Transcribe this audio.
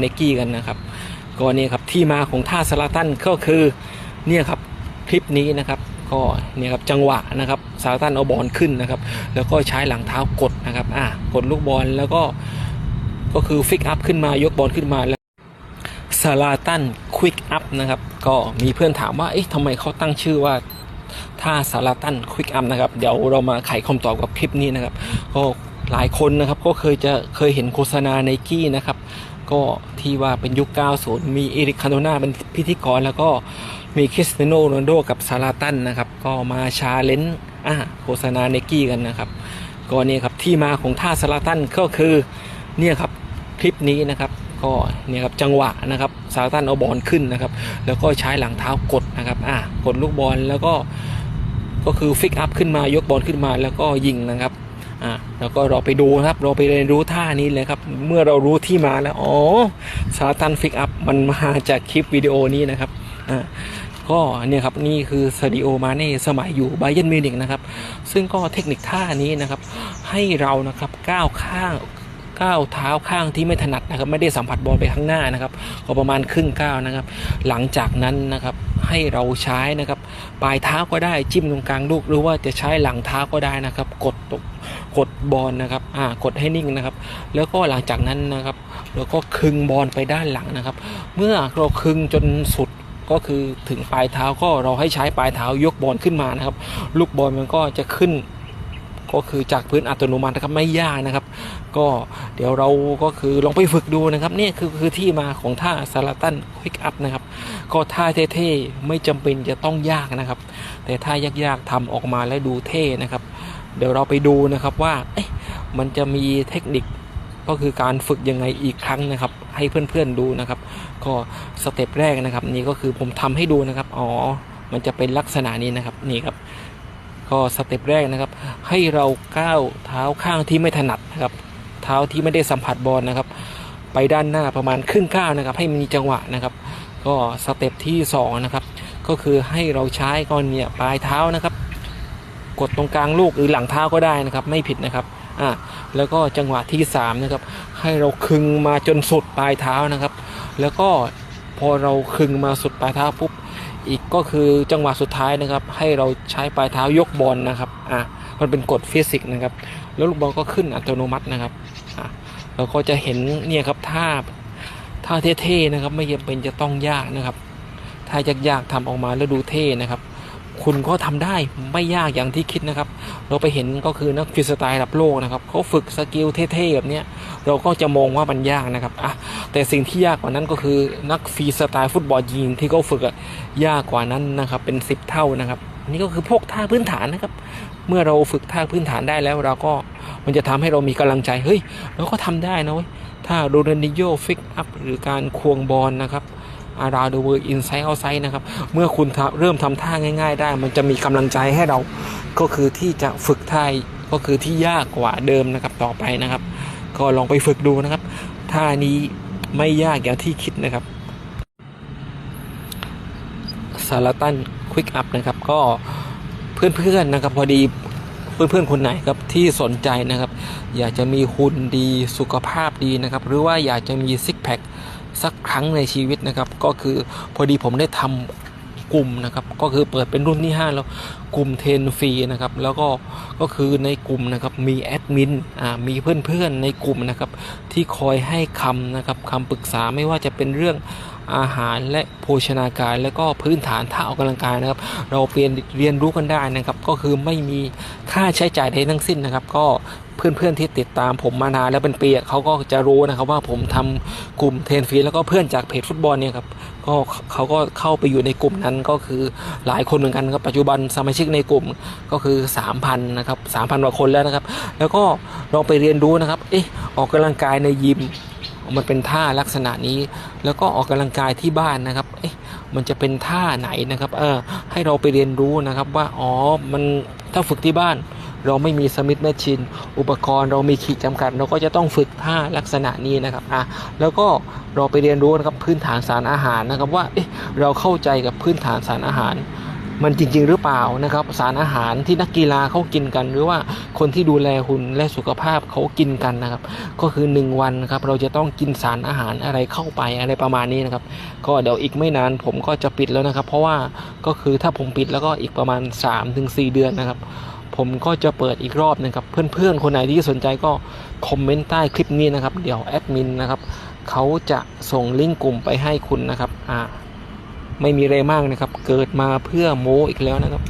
ไนกี้กันนะครับก็นี่ครับที่มาของท่าสลาตันก็คือเนี่ยครับคลิปนี้นะครับก็เนี่ยครับจังหวะนะครับสลาตันเอาบอลขึ้นนะครับ แล้วก็ใช้หลังเท้ากดนะครับอะกดลูกบอลแล้วก็ก็คือฟิกอัพขึ้นมายกบอลขึ้นมาแล้วสลาตันควิกอัพนะครับก็มีเพื่อนถามว่าเอ๊ะทำไมเขาตั้งชื่อว่าท่าสาราตันควิกอัพนะครับเดี๋ยวเรามาไขคำตอบกับคลิปนี้นะครับก็หลายคนนะครับก็เคยจะเคยเห็นโฆษณาไนกี้นะครับ ก็ที่ว่าเป็นยุค 90 มีเอริกคาโนนาเป็นพิธีกร แล้วก็มีคริสเตียโนโรนัลโดกับซาลาตันนะครับ ก็มาชาเลนจ์อ่าโฆษณาไนกี้กันนะครับ ก็เนี่ยครับที่มาของท่าซาลาตันก็คือเนี่ยครับคลิปนี้นะครับก็เนี่ยครับจังหวะนะครับซาลาตันเอาบอลขึ้นนะครับ แล้วก็ใช้หลังเท้ากดนะครับอ่ากดลูกบอลแล้วก็ก็คือฟิกอัพขึ้นมายกบอลขึ้นมาแล้วก็ยิงนะครับ อ่าแล้วก็เราไปดูนะครับ เราไปเรียนรู้ท่านี้เลยครับ เมื่อเรารู้ที่มาแล้วอ๋อซาตันฟิกอัพมันมาจากคลิปวิดีโอนี้นะครับอ่าก็เนี่ยครับนี่คือสตูดิโอมาในสมัยอยู่ไบเยนมิวนิกนะครับ ซึ่งก็เทคนิคท่านี้นะครับ ให้เรานะครับก้าวข้าง ก้าวเท้าข้างที่ไม่ถนัดนะครับ ไม่ได้สัมผัสบอลไปข้างหน้านะครับ ก็ประมาณครึ่งก้าวนะครับ หลังจากนั้นนะครับให้เราใช้นะครับ ปลายเท้าก็ได้จิ้มตรงกลางลูกหรือว่าจะใช้หลังเท้าก็ได้นะครับ กดตกกดบอลนะครับ อ่า กดให้นิ่งนะครับ แล้วก็หลังจากนั้นนะครับ เราก็คึงบอลไปด้านหลังนะครับ เมื่อเราคึงจนสุดก็คือถึงปลายเท้าก็เราให้ใช้ปลายเท้ายกบอลขึ้นมานะครับ ลูกบอลมันก็จะขึ้น ก็คือจากพื้นอัตโนมัตินะครับไม่ยากนะครับ ก็เดี๋ยวเราก็คือลองไปฝึกดูนะครับนี่คือคือที่มาของท่าสลาตันควิกอัพนะครับ ก็ท่าเท่ๆไม่จำเป็นจะต้องยากนะครับ แต่ท่ายากๆทำออกมาแล้วดูเท่นะครับ เดี๋ยวเราไปดูนะครับว่ามันจะมีเทคนิคก็คือการฝึกยังไงอีกครั้งนะครับ ให้เพื่อนๆดูนะครับ ก็สเต็ปแรกนะครับ นี่ก็คือผมทำให้ดูนะครับ อ๋อ มันจะเป็นลักษณะนี้นะครับ นี่ครับ ก็สเต็ปแรกนะครับ ให้เราก้าวเท้าข้างที่ไม่ถนัดนะครับ เท้าที่ไม่ได้สัมผัสบอลนะครับ ไปด้านหน้าประมาณครึ่งก้าวนะครับ ให้มีจังหวะนะครับ ก็สเต็ปที่สองนะครับก็คือให้เราใช้ก้อนเนี่ยปลายเท้านะครับ กดตรงกลางลูกหรือหลังเท้าก็ได้นะครับ ไม่ผิดนะครับอ่าแล้วก็จังหวะที่สามนะครับ ให้เราคึงมาจนสุดปลายเท้านะครับ แล้วก็พอเราคึงมาสุดปลายเท้าปุ๊บ อีกก็คือจังหวะสุดท้ายนะครับ ให้เราใช้ปลายเท้ายกบอลนะครับอะมันเป็นกฎฟิสิกส์นะครับ แล้วลูกบอลก็ขึ้นอัตโนมัตินะครับอะเราก็จะเห็นเนี่ยครับท่าท่าเท่ๆนะครับ ไม่จำเป็นจะต้องยากนะครับ ถ้ายากๆทำออกมาแล้วดูเท่นะครับ คุณก็ทำได้ไม่ยากอย่างที่คิดนะครับ เราไปเห็นก็คือนักฟรีสไตล์ระดับโลกนะครับเขาฝึกสกิลเท่ๆแบบนี้เราก็จะมองว่ามันยากนะครับอะแต่สิ่งที่ยากกว่านั้นก็คือนักฟรีสไตล์ฟุตบอลยิงที่เขาฝึกยากกว่านั้นนะครับ เป็น 10 เท่านะครับนี่ก็คือพวกท่าพื้นฐานนะครับ เมื่อเราฝึกท่าพื้นฐานได้แล้วเราก็มันจะทำให้เรามีกำลังใจเฮ้ยเราก็ทำได้นะเว้ยถ้าโรนัลดิโยฟิกอัพหรือการควงบอลนะครับ อาราเดเวออินไซด์เอาไซด์นะครับ เมื่อคุณเริ่มทำท่าง่าย ๆ ได้ มันจะมีกำลังใจให้เรา ก็คือที่จะฝึกท่าก็คือที่ยากกว่าเดิมนะครับต่อไปนะครับ ก็ลองไปฝึกดูนะครับท่านี้ไม่ยากอย่างที่คิดนะครับสารตันควิกอัพนะครับก็เพื่อนๆนะครับพอดี เพื่อนๆคนไหนครับที่สนใจนะครับ อยากจะมีหุ่นดีสุขภาพดีนะครับ หรือว่าอยากจะมีซิกแพคสักครั้งในชีวิตนะครับ ก็คือพอดีผมได้ทำกลุ่มนะครับก็คือเปิดเป็นรุ่นที่ 5 แล้วกลุ่มเทนฟรีนะครับแล้วก็ก็คือในกลุ่มนะครับมีแอดมินอ่ามีเพื่อนๆในกลุ่มนะครับที่คอยให้คำนะครับคำปรึกษาไม่ว่าจะเป็นเรื่อง อาหารและโภชนาการและก็พื้นฐานท่าออกกำลังกายนะครับ เราเรียนเรียนรู้กันได้นะครับ ก็คือไม่มีค่าใช้จ่ายใดทั้งสิ้นนะครับ ก็เพื่อนๆที่ติดตามผมมานานแล้วเป็นปีเขาก็จะรู้นะครับว่าผมทำกลุ่มเทรนฟรีแล้วก็เพื่อนจากเพจฟุตบอลเนี่ยครับก็เขาก็เข้าไปอยู่ในกลุ่มนั้นก็คือหลายคนเหมือนกันครับปัจจุบันสมาชิกในกลุ่มก็คือ 3,000นะครับ3,000กว่าคนแล้วนะครับ แล้วก็ลองไปเรียนรู้นะครับเอ๊ะออกกำลังกายในยิม มันเป็นท่าลักษณะนี้ แล้วก็ออกกำลังกายที่บ้านนะครับเอ๊ะมันจะเป็นท่าไหนนะครับเออให้เราไปเรียนรู้นะครับว่าอ๋อมันถ้าฝึกที่บ้าน เราไม่มีสมิธแมชชีนอุปกรณ์เรามีขีดจำกัด เราก็จะต้องฝึกท่าลักษณะนี้นะครับอะแล้วก็เราไปเรียนรู้นะครับพื้นฐานสารอาหารนะครับว่าเอ๊ะเราเข้าใจกับพื้นฐานสารอาหาร มันจริง ๆ หรือเปล่านะครับ สารอาหารที่นักกีฬาเขากินกัน หรือว่าคนที่ดูแลหุ่นและสุขภาพเขากินกันนะครับ ก็คือ 1 วันครับเราจะต้องกินสารอาหารอะไรเข้าไปอะไรประมาณนี้นะครับ ก็เดี๋ยวอีกไม่นานผมก็จะปิดแล้วนะครับ เพราะว่าก็คือถ้าผมปิดแล้วก็อีกประมาณ 3-4 เดือนนะครับผมก็จะเปิดอีกรอบนะครับ เพื่อนๆ คนไหนที่สนใจก็คอมเมนต์ใต้คลิปนี้นะครับ เดี๋ยวแอดมินนะครับเขาจะส่งลิงก์กลุ่มไปให้คุณนะครับอ่า ไม่มีอะไรมากนะครับ เกิดมาเพื่อโม้อีกแล้วนะครับ